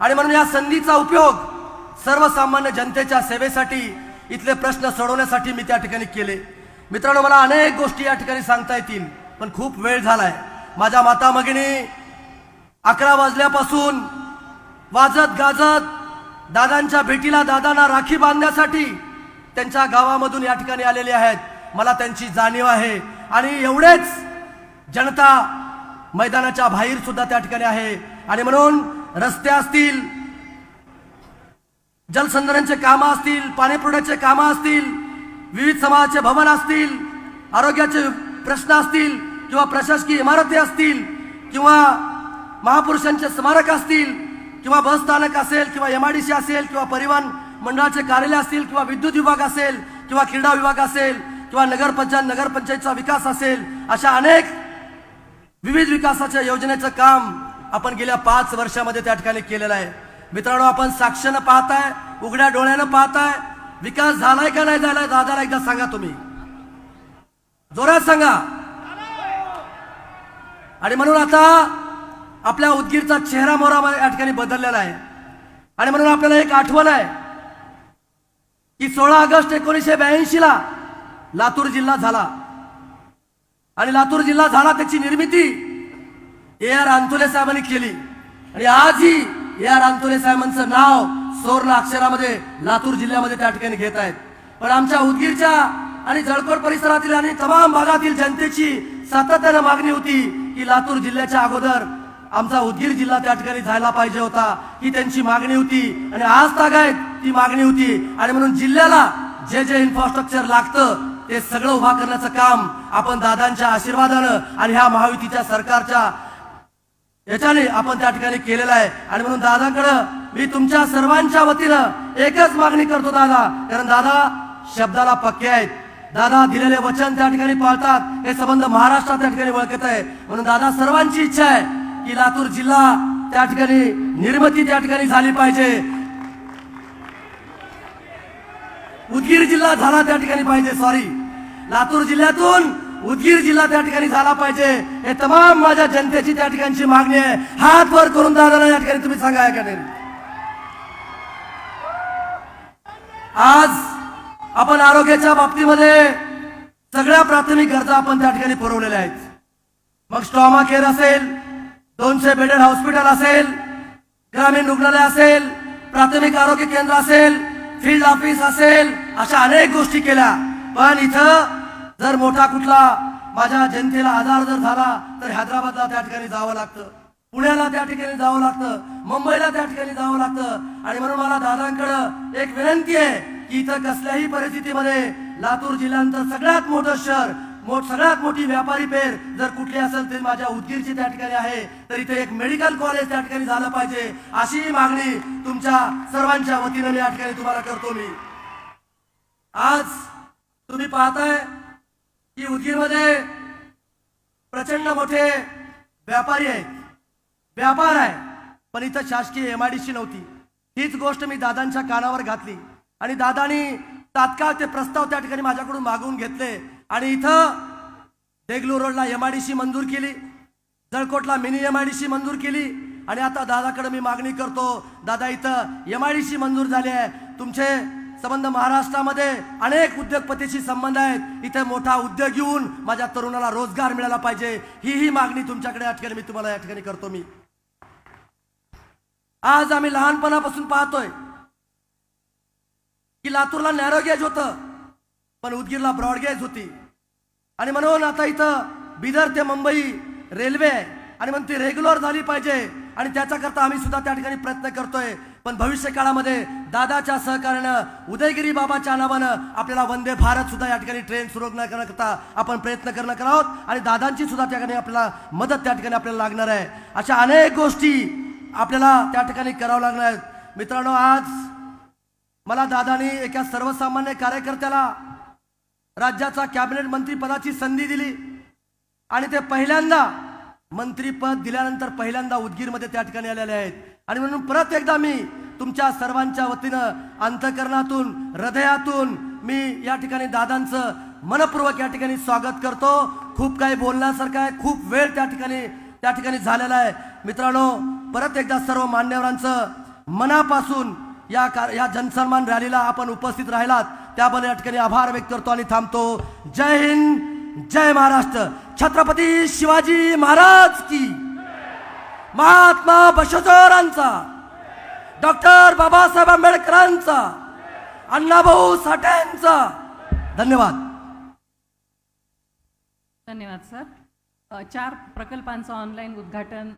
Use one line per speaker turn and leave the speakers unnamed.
आणि म्हणून या संधीचा उपयोग सर्वसामान्य जनतेच्या सेवेसाठी इथले प्रश्न सोडवण्यासाठी मी त्या ठिकाणी केले. मित्रांनो मला अनेक गोष्टी या ठिकाणी सांगता येतील पण खूप वेळ झालाय. माझ्या माता भगिनी अकरा वाजल्यापासून वाजत गाजत दादांच्या भेटीला दादांना राखी बांधण्यासाठी त्यांच्या गावामधून या ठिकाणी आलेले आहेत. मला त्यांची जाणीव आहे. आणि एवढेच जनता मैदानाच्या बाहेर सुद्धा त्या ठिकाणी आहे. आणि म्हणून रस्ते असतील जलसंधारणचे कामं असतील पाणीपुरवठ्याचे कामं असतील विविध समाजाचे भवन असतील आरोग्याचे प्रश्न असतील किंवा प्रशासकीय इमारती असतील किंवा महापुरुषांचे स्मारक असतील किंवा बस स्थानक असेल किंवा एम आय डी सी असेल किंवा परिवहन मंडळाचे कार्यालय असतील किंवा विद्युत विभाग असेल किंवा क्रीडा विभाग असेल किंवा नगरपंचायत नगरपंचायतचा विकास असेल अशा अनेक विविध विकासाच्या योजनेचं काम आपण गेल्या पाच वर्षामध्ये त्या ठिकाणी केलेला आहे. मित्रांनो आपण साक्षीनं पाहताय उघड्या डोळ्यानं पाहताय. विकास झालाय का नाही झालाय दादाला एकदा सांगा तुम्ही. जोरात सांगा. आणि म्हणून आता आपल्या उदगीरचा चेहरा मोहरा या ठिकाणी बदललेला आहे. आणि म्हणून आपल्याला एक आठवण आहे. की सोळा ऑगस्ट एकोणीसशे ब्याऐंशी ला लातूर जिल्हा झाला. आणि लातूर जिल्हा झाला त्याची निर्मिती ए आर अंतुले साहेबांनी केली. आणि आजही ए आर अंतुले साहेबांचं नाव सोर्ण अक्षरामध्ये लातूर जिल्ह्यामध्ये त्या ठिकाणी घेत आहेत. पण आमच्या उदगीरच्या आणि जळकोट परिसरातील आणि तमाम भागातील जनतेची सातत्यानं मागणी होती की लातूर जिल्ह्याच्या अगोदर आमचा उदगीर जिल्हा त्या ठिकाणी जायला पाहिजे होता ही त्यांची मागणी होती. आणि आज तागायत ती मागणी होती. आणि म्हणून जिल्ह्याला जे जे इन्फ्रास्ट्रक्चर लागतं ते सगळं उभा करण्याचं काम आपण दादांच्या आशीर्वादानं आणि ह्या महायुतीच्या सरकारच्या याच्याने आपण त्या ठिकाणी केलेलं आहे. आणि म्हणून दादाकडं मी तुमच्या सर्वांच्या वतीनं एकच मागणी करतो दादा. कारण दादा शब्दाला पक्के आहेत. दादा दिलेले वचन त्या ठिकाणी पाळतात. हे संबंध महाराष्ट्रात त्या ठिकाणी ओळखत आहे. म्हणून दादा सर्वांची इच्छा आहे की लातूर जिल्हा त्या ठिकाणी निर्मिती त्या ठिकाणी झाली पाहिजे. उदगीर जिल्हा झाला त्या ठिकाणी पाहिजे. सॉरी लातूर जिल्ह्यातून उदगीर जिल्हा त्या ठिकाणी झाला पाहिजे. हे तमाम माझ्या जनतेची त्या ठिकाणची मागणी आहे. हात वर करून दादा या ठिकाणी तुम्ही सांगा का नाही. आज आपण आरोग्याच्या बाबतीमध्ये सगळ्या प्राथमिक गरजा आपण त्या ठिकाणी पुरवलेल्या आहेत. मग स्टॉमा केअर असेल दोनशे बेडेड हॉस्पिटल असेल ग्रामीण रुग्णालय असेल प्राथमिक आरोग्य केंद्र असेल फील्ड ऑफिस असेल अशा अनेक गोष्टी केल्या. पण इथं जर मोठा कुठला माझ्या जनतेला आजार जर झाला तर हैदराबादला त्या ठिकाणी जावं लागतं. पुण्याला त्या ठिकाणी जावं लागतं. मुंबईला त्या ठिकाणी जावं लागतं. आणि म्हणून मला दादांकडं एक विनंती आहे की इथं कसल्याही परिस्थितीमध्ये लातूर जिल्ह्यानंतर सगळ्यात मोठं शहर मोठ सगळ्यात मोठी व्यापारी पेर जर कुठली असेल तरी माझ्या उदगीरची त्या ठिकाणी आहे. तर इथे एक मेडिकल कॉलेज त्या ठिकाणी झालं पाहिजे अशी मागणी तुमच्या सर्वांच्या वतीनं या ठिकाणी तुम्हाला करतो मी. आज तुम्ही पाहताय की उदगीरमध्ये प्रचंड मोठे व्यापारी आहेत. व्यापार आहे पण इथं शासकीय एम आय डी सी नव्हती. हीच गोष्ट मी दादांच्या कानावर घातली. आणि दादानी तात्काळ ते प्रस्ताव त्या ठिकाणी माझ्याकडून मागवून घेतले. आणि इथं देगलू रोडला एम आय डी सी मंजूर केली. जळकोटला mini M I D C मंजूर केली. आणि आता दादाकडे मी मागणी करतो दादा इथं एम आय डी सी मंजूर झाली आहे. तुमचे संबंध महाराष्ट्रामध्ये अनेक उद्योगपतीशी संबंध आहेत. इथे मोठा उद्योग येऊन माझ्या तरुणाला रोजगार मिळाला पाहिजे. ही ही मागणी तुमच्याकडे या ठिकाणी मी तुम्हाला या ठिकाणी करतो मी. आज आम्ही लहानपणापासून पाहतोय की लातूरला नॅरो गेज होतं पण उदगीरला ब्रॉडगेज होती. आणि म्हणून आता इथं बिदर ते मुंबई रेल्वे आहे. आणि म्हणून ती रेग्युलर झाली पाहिजे. आणि त्याच्याकरता आम्ही सुद्धा त्या ठिकाणी प्रयत्न करतोय. पण भविष्य काळामध्ये दादाच्या सहकार्यानं उदयगिरी बाबाच्या नावानं आपल्याला वंदे भारत सुद्धा या ठिकाणी ट्रेन सुरू न करण्याकरता आपण प्रयत्न करणार आहोत. आणि दादांची सुद्धा त्या ठिकाणी आपल्याला मदत त्या ठिकाणी आपल्याला लागणार आहे. अशा अनेक गोष्टी आपल्याला त्या ठिकाणी करावं लागणार आहेत. मित्रांनो आज मला दादानी एका सर्वसामान्य कार्यकर्त्याला राज्याचा कॅबिनेट मंत्री पदाची संधी दिली. आणि ते पहिल्यांदा मंत्रीपद दिल्यानंतर पहिल्यांदा उदगीरमध्ये त्या ठिकाणी आलेले आहेत. आणि म्हणून परत एकदा मी तुमच्या सर्वांच्या वतीनं अंतकरणातून हृदयातून मी या ठिकाणी दादांचं मनपूर्वक या ठिकाणी स्वागत करतो. खूप काही बोलण्यासारखं आहे. खूप वेळ त्या ठिकाणी त्या ठिकाणी झालेला आहे. मित्रांनो परत एकदा सर्व मान्यवरांचं मनापासून या कार या जनसन्मान रॅलीला आपण उपस्थित राहिलात. त्याबद्दल या ठिकाणी आभार व्यक्त करतो आणि थांबतो. जय हिंद जय महाराष्ट्र. छत्रपती शिवाजी महाराज की महात्मा बशोधरांचा डॉक्टर बाबासाहेब आंबेडकरांचा अण्णाभाऊ साठ्यांचा धन्यवाद.
धन्यवाद सर. चार प्रकल्पांचं ऑनलाईन उद्घाटन